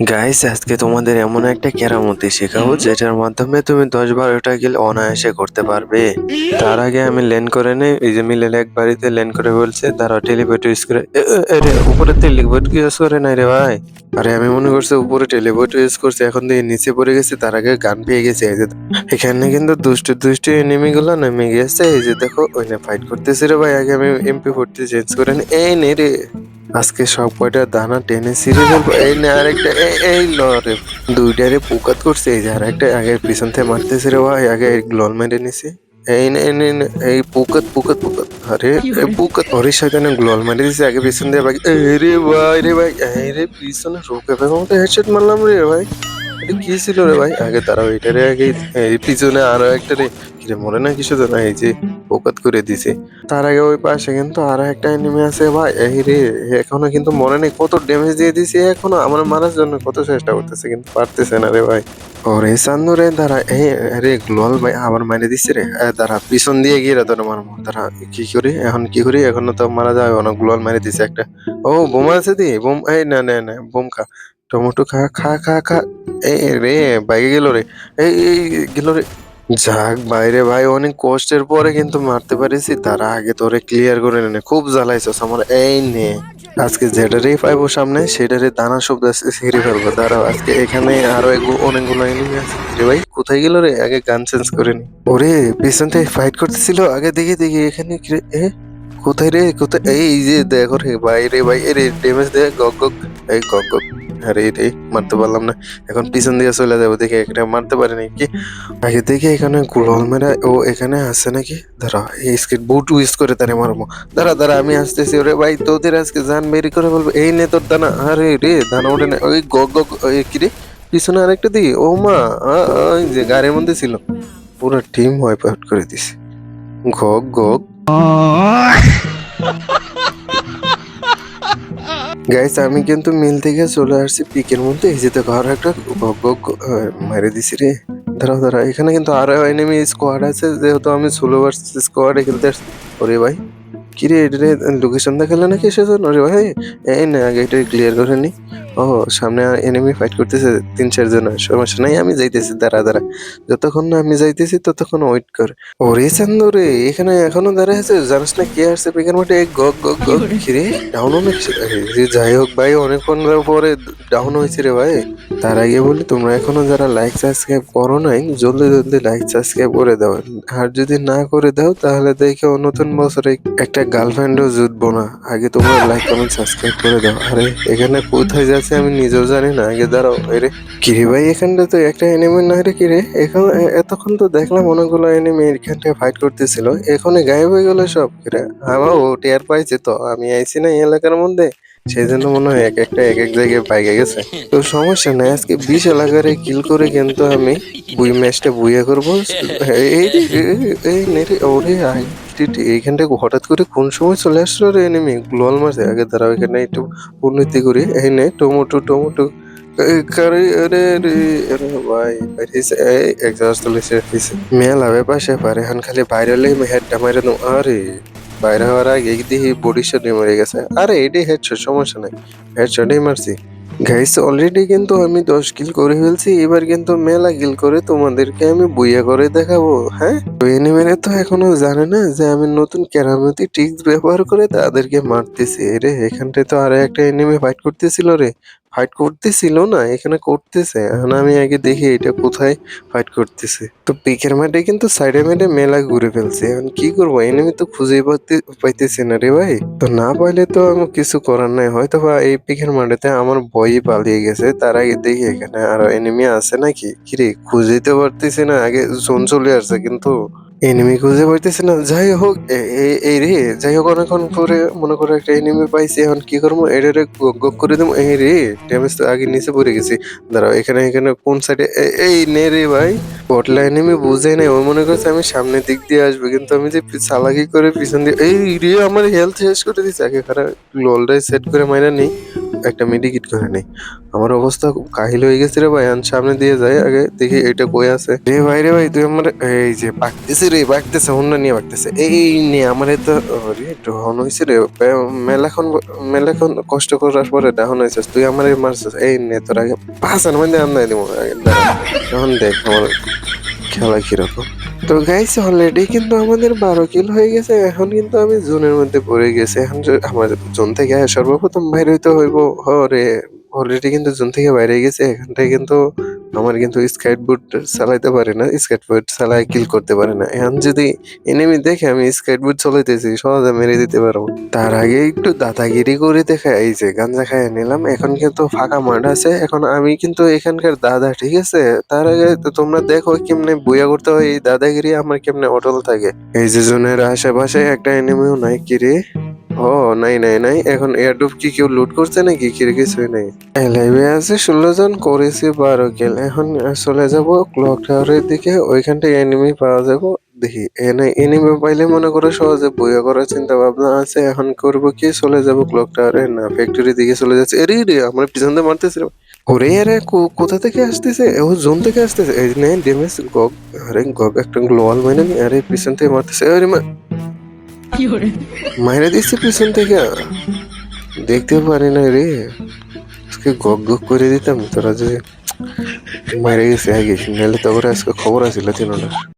Guys আজকে তোমাদের এমন একটা কেরামতি শেখাবো যেটার মাধ্যমে তুমি দশ বারোটা গিল অনায়াসে করতে পারবে। তার আগে আমি লেন করে নেই এই যে মিলেন এক বাড়িতে লেন করে বলছে তারা টেলিপোর্ট ইউজ করে এ, এ, এ রে উপরে টেলিপোর্ট ইউজ করে নাই রে ভাই? আরে আমি মনে করছি উপরে টেলিপোর্ট ইউজ করছে এখন দিয়ে নিচে পড়ে গেছে তার আগে গান পেয়ে গেছে এই যে এখানে কিন্তু দুষ্টু দুষ্টু এনিমি গুলো নেমে গেছে এই যে দেখো ওই না ফাইট করতেছে রে ভাই আগে আমি এমপি ফোরটি চেঞ্জ করে এই নে রে। আজকে সব কয়টা দানা টেনে ছিঁড়ে ফেলব? এই না আরেকটা এই এই লরে দুইটারে পোকাত করছে এই যে আরেকটা আগে পিছন থেকে মারতেছে রে ভাই আগে গ্লন মেরে নিছে। এই নে এই নে, নে, এই পোকাত পোকাত পোকাত। আরে পোকাত ওরে শয়তানে গ্লল মেরে দিছে আগে পিছন ভাই এই রে ভাই রে ভাই এই রে পিছনে রোকে ফেলে হেডশট মারলাম রে ভাই। রে ভাই? আগে তারা ওইটারে আগে পিছনে আরও একটা রে কিরে, মরে না কিছু না, এই যে করে দিছে। তার আগে ওই পাশে কিন্তু আরও একটা এনিমি আছে ভাই। এই রে, এখনও কিন্তু মরে নেই। কত ড্যামেজ দিয়ে দিছে এখনও? আমার মারার জন্য কত চেষ্টা করতেছে, কিন্তু পারতেছে না রে ভাই। ওরে রে, দাঁড়া রে গ্লোয়াল ভাই, আবার মারে দিচ্ছে রে। দাঁড়া, পিছন দিয়ে গিয়ে রে তোর মারবো। দাঁড়া, কি করি? এখন কি করি? এখন তো মারা যাবে, অনেক গ্লোয়াল মারে দিছে একটা। ও, বোমা আছে দি, বোম এই না না না বোম টমেটো খা খা খা খা। এই রে, বাইকে গেল রে। এই এই, গেল রে। যাক বাইরে ভাই, অনেক কষ্টের পরে কিন্তু মারতে পারিছি। তারা আগে তোরে ক্লিয়ার করে নে খুব জ্বালাইছস আমার। এই নে, আজকে যেটারই পাইবো সামনে সেটারই দানা শব্দ ছিঁড়ে ফেলব। দাঁড়াও, আজকে এখানে আরও অনেকগুলো এনিমি আছে। রে ভাই, কোথায় গেল রে? আগে গান চেঞ্জ করে নি। ওরে, পিছন থেকে ফাইট করতেছিল। আগে দেখি দেখি, এখানে এ, কোথায় রে? কোথায়? এই যে দেখো রে ভাই রে ভাই এ রে ড্যামেজ দে গক গক। এই গক গক। আরে রে, মারতে পারলাম না। এখন পিছন দিকে চলে যাব, দেখে এখানে মারতে পারি নাকি আগে দেখে এখানে গোলাল মেরা, ও এখানে আছে নাকি? দাঁড়া, এই স্কেট বুট ইউজ করে তারে মারবো। দাঁড়া দাঁড়া, আমি আসতেছি। ওরে ভাই, তোদের আজকে জান বেরি করে বলব এই নে তোর দানা। আরে রে, দানা ওঠে না। ওই গক গক ওই কি রে? পিছনে আরেকটা দি ও মা যে গাড়ির মধ্যে ছিল। পুরো টিম ওয়াইপ আউট করে দিছে। গক গক গাইস আমি কিন্তু মিল থেকে চলে আসছি পিকের মধ্যে। এই যে দেখো, আরও একটা ভগ মেরে দিছি রে। দাঁড়াও দাঁড়াও, এখানে কিন্তু আরও এনিমি স্কোয়াড আছে। যেহেতু আমি ষোলো ভার্সেস স্কোয়াডে খেলতে আসছি। ওরে ভাই, কি রে, এটা লোকেশন দেখালে নাকি সেজন্য ওরে ভাই, এই না আগে এটা ক্লিয়ার করে নি। ও সামনে এনিমি ফাইট করতেছে তিন চারজন সমস্যা নাই আমি যাইতেছি দাঁড়া দাঁড়া। যতক্ষণ না আমি যাইতেছি ততক্ষণ ওয়েট কর। ওরে চান্দু রে এখানে এখনও দাঁড়ায় আছে জানিস না কে আসছে পিকের মাঠে? এই গক গক গক কি রে ডাউন অনেক যে যাই হোক ভাই অনেকক্ষণ পরে ডাউন হয়েছে রে ভাই। তার আগে বলি তোমরা এখনও যারা লাইক সাবস্ক্রাইব করো নাই জলদি জলদি লাইক সাবস্ক্রাইব করে দাও। আর যদি না করে দাও তাহলে দেখে নতুন বছরে একটা গার্লফ্রেন্ডও জুটবো না। আগে তোমরা লাইক কমেন্ট সাবস্ক্রাইব করে দাও। আরে এখানে কোথায় যাচ্ছে আমি নিজেও জানি না। আগে দাঁড়াও এরে কিরে ভাই, এখানটা তো একটা এনিমি না রে কিরে? এখন এতক্ষণ তো দেখলাম অনেকগুলো এনিমি এখানটায় ফাইট করতেছিল। এখনই গায়েব হয়ে গেল সব, কিরে? আমার ও টের পাইছে তো, আমি আইছি না এই এলাকার মধ্যে। সেই জন্য মনে হয় এক একটা এক এক জায়গায় পাইকে গেছে। তো সমস্যা নাই, আজকে বিশ এলাকারে কিল করে কিন্তু আমি বুই ম্যাচটা বুইয়া করব। এই ওরে আই টি- এইখানটা হঠাৎ করে কোন সময় চলে আসলো রে এনিমি গ্লোয়াল মারছে। আগে দাঁড়াও, এখানে একটু উন্নতি করি। এই নে টমেটো টমেটো আরে এই মেল খালি বডি শট গেছে। আরে, এটাই হেডশট সমস্যা নাই। হেডশটই মারছি। গাইস অলরেডি কিন্তু আমি দশ কিল করে ফেলছি, এবার কিন্তু মেলা কিল করে তোমাদেরকে আমি বইয়া করে দেখাবো হ্যাঁ? তো এনিমেরা তো এখনও জানে না যে আমি নতুন কেরামতি ট্রিক্স ব্যবহার করে তাদেরকে মারতেছি। রে এখানটায় তো আরও একটা এনিমি ফাইট করতেছিল রে। ফাইট করতেছিল না, এখানে করতেছে। এখন আমি আগে দেখি এটা কোথায় ফাইট করতেছে। তো পিকের মাঠে কিন্তু সাইডে মাঠে মেলা ঘুরে ফেলছে। এখন কি করব? এনিমি তো খুঁজেই পাতে- পাইতেছি না রে ভাই। তো না পাইলে তো আমি কিছু করার নাই। হয়তো বা এই পিকের মাঠেতে আমার বই পালিয়ে গেছে, তার আগে দেখি এখানে আরও এনিমি আছে নাকি? কিরে খুঁজেই তো পারতেছি না, আগে জোন চলে আসছে কিন্তু। এনিমি খুঁজে পাইতেছি না। যাই হোক এই রে, যাই হোক, অনেকক্ষণ পরে মনে করে একটা এনিমি পাইছি, এখন কি করব? এটারে গক করে দেবো। এই রে ড্যামেজ তো আগে নিচে পড়ে গেছি। দাঁড়াও, এখানে এখানে কোন সাইডে এই নে রে ভাই। বটলা এনিমি বুঝে নাই, ও মনে করছে আমি সামনের দিক দিয়ে আসব, কিন্তু আমি যে চালাকি করে পিছন দিয়ে এই রে আমার হেলথ শেষ করে দিচ্ছে আগে খারাপ লোলটাই সেট করে মাইনা নেই, একটা মেডিকিট করে নেই। আমার অবস্থা কাহিল হয়ে গেছে রে ভাই, আন সামনে দিয়ে যাই, আগে দেখি এটা কই আছে। রে ভাই রে ভাই, তুই আমার এই যে পাকতেছে রে, বাগতেছে অন্য নিয়ে বাগতেছে। এই নিয়ে আমার তো রে ডহন হয়েছে রে মেলাখন মেলাখন কষ্ট করার পরে ডাহন হয়েছে তুই আমার মারছিস, এই নে তোর আগে পাঁচান মানে আন্দাই দিব এখন দেখ আমার খেলা কীরকম? তো গাইস অলরেডি কিন্তু আমাদের বারো কিল হয়ে গেছে, এখন কিন্তু আমি জোনের মধ্যে পড়ে গেছে। এখন আমার জোন থেকে সর্বপ্রথম বাইরে হইতে হইব। হরে অলরেডি কিন্তু জোন থেকে বাইরে গেছে এখানটায় কিন্তু আমার কিন্তু স্কেট বুট চালাইতে পারে না স্কেট বুট চালাই কিল করতে পারে না। এখন যদি এনিমি দেখে আমি স্কেট বুট চালাইতেছি, সহজে মেরে দিতে পারব। তার আগে একটু দাদাগিরি করে দেখে এই যে গাঞ্জা খাইয়ে নিলাম, এখন কিন্তু ফাঁকা মাঠ আছে। এখন আমি কিন্তু এখানকার দাদা, ঠিক আছে? তার আগে তোমরা দেখো কেমনে বইয়া করতে হয় এই দাদাগিরি, আমার কেমনে অটল থাকে। এই যে জনের আশেপাশে একটা এনিমিও নাই কি রে? ও, নাই নাই নাই। এখন এয়ারড্রপ কি কেউ লুট করছে নাকি? কি কিছুই নাই। লাইভে আছে ষোলো জন, করেছি বারো কিল এখন চলে যাব ক্লক টাওয়ারের দিকে। ওইখানটায় এনিমি পাওয়া যাব। দেখি, এনে এনিমি পাইলে মনে করে সহজে বইয়া করার চিন্তা ভাবনা আছে। এখন করব কি? চলে যাব ক্লক টাওয়ারে না ফ্যাক্টরি দিকে চলে যাচ্ছে। এরে রে আমার পিছন দিয়ে মারতেছিল ওরে আরে কোথা থেকে আসতেছে? ও জোন থেকে আসতেছে। এই নে ড্যামেজ গগ। আরে, গগ একটা লোয়াল মাইনে আরে, পিছন থেকে মারতেছে। আরে মাইরে দিচ্ছে পিছন থেকে। দেখতে পারি না রে। আজকে গগ গগ করে দিতাম, তোরা যে মারে গেছে আগে। নাহলে তো আজকে খবর আছিল তিনটা